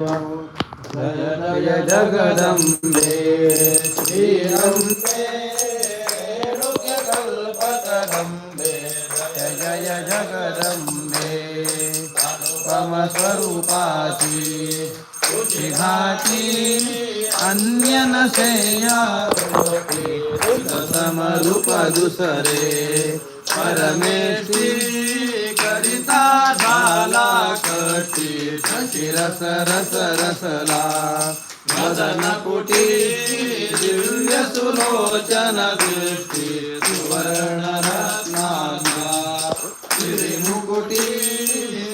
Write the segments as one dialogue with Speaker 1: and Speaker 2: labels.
Speaker 1: जय जगदम्बे श्रीरम्बे कल्पतरम्बे जय जय जगदम्बे स्वरूपाची घाती अन्य नसेया समरूप दुसरे परमेश्वरी झाला कटी. रस रस रसला. मदन कुटी दिव्य सुलोचन दृष्टी. सुवर्ण रत्नाना श्रीमुकुटी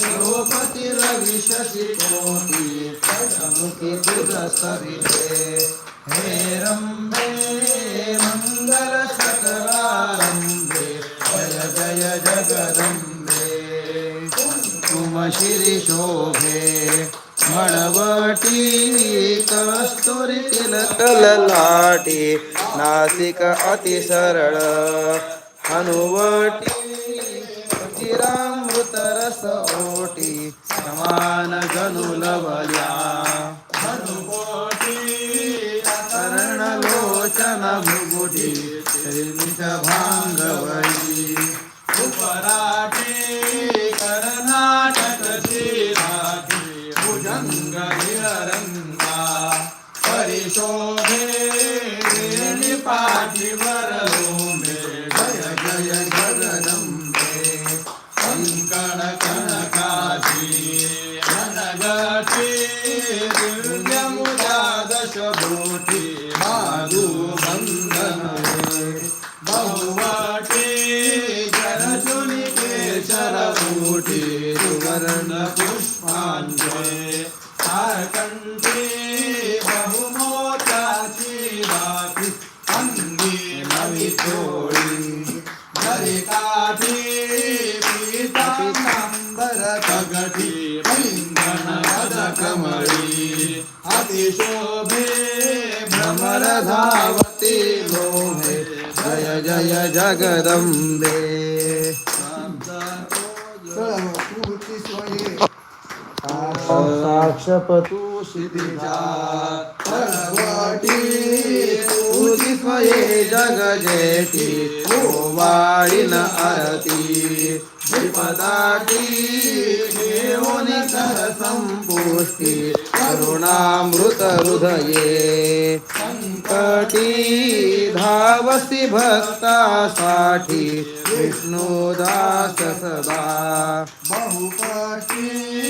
Speaker 1: द्रौपदी रवि शशि कोटी. मुखी तुझ सविते. हे रंबे कुम श्री शोभे. मळवटी कस्तुरी तिलक
Speaker 2: नासिक अति सरळ. हनुवटी
Speaker 1: चिरामृत रस ओटी. समान जनु लवल्या. कर्ण लोचन भुगुटी भांगवली. उपराटी It's all there. पद कमळी अतिशोभे भ्रमर धावती जय जय जगदम्बे
Speaker 2: साक्षपतु
Speaker 1: क्षितिजा परवटी तुझी स्वये जग जेठी वाळीन आरती विपदाटी संपुष्टी करुणामृत हृदये संकटी धावसी भक्तासाठी विष्णुदास सदा बहुपटी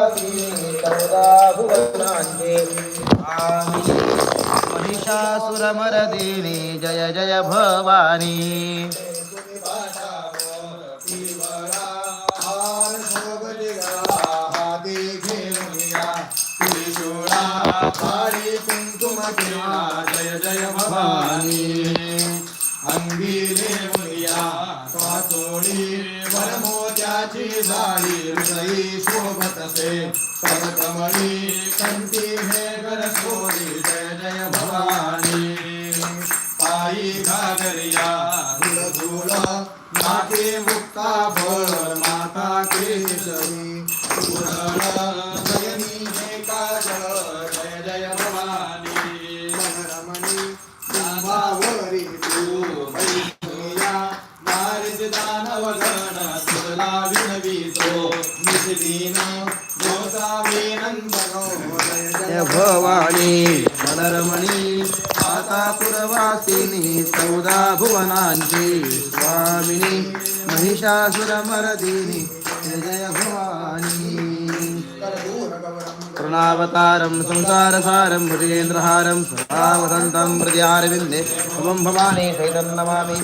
Speaker 1: महिषासुरमरदिनी जय जय भवानी। जय जय भवानी अंगिरे मुनिया स्वाचोळी वरमोत्याची जाळी हृदयी शोभतसे तव पदकमळी कंती हे गरसोरी जय जय भवानी. पायी घागरिया धुळ माते मुक्ता फळ माता केशरी. पूर्ण जयनी हे काजळ जय जय भवानी. मनरमणी कुंभावरी तू
Speaker 2: भवानी
Speaker 1: मनरमणी माता पुरवासिनी चौदा भुवनांची स्वामिनी महिषासुरमर्दिनी जय जय भवानी। கருணாவதாரம் சம்சாரசாரம் புரியேந்திரஹாரம் சதாவதந்தம் பிரதியாரவிந்தே.
Speaker 2: சுமம் பவானி சைதம் நமாமி.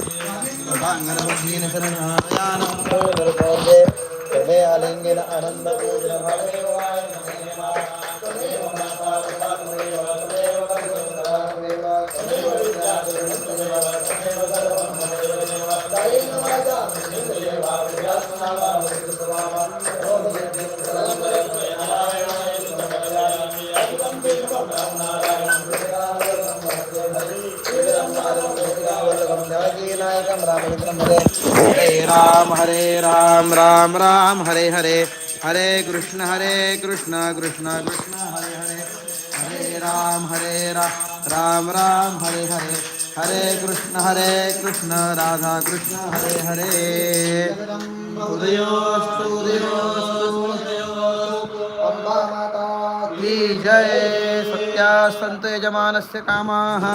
Speaker 2: ஹயானம் ஆனந்த हरे
Speaker 1: राम हरे राम राम राम हरे हरे हरे कृष्ण हरे कृष्ण कृष्ण कृष्ण हरे हरे हरे राम हरे राम राम राम हरे हरे हरे कृष्ण हरे कृष्ण राधा कृष्ण हरे हरे उदयोस्तु उदयोस्तु
Speaker 2: अम्बा माता
Speaker 1: की जय सन्त यजमानस्य कामाः।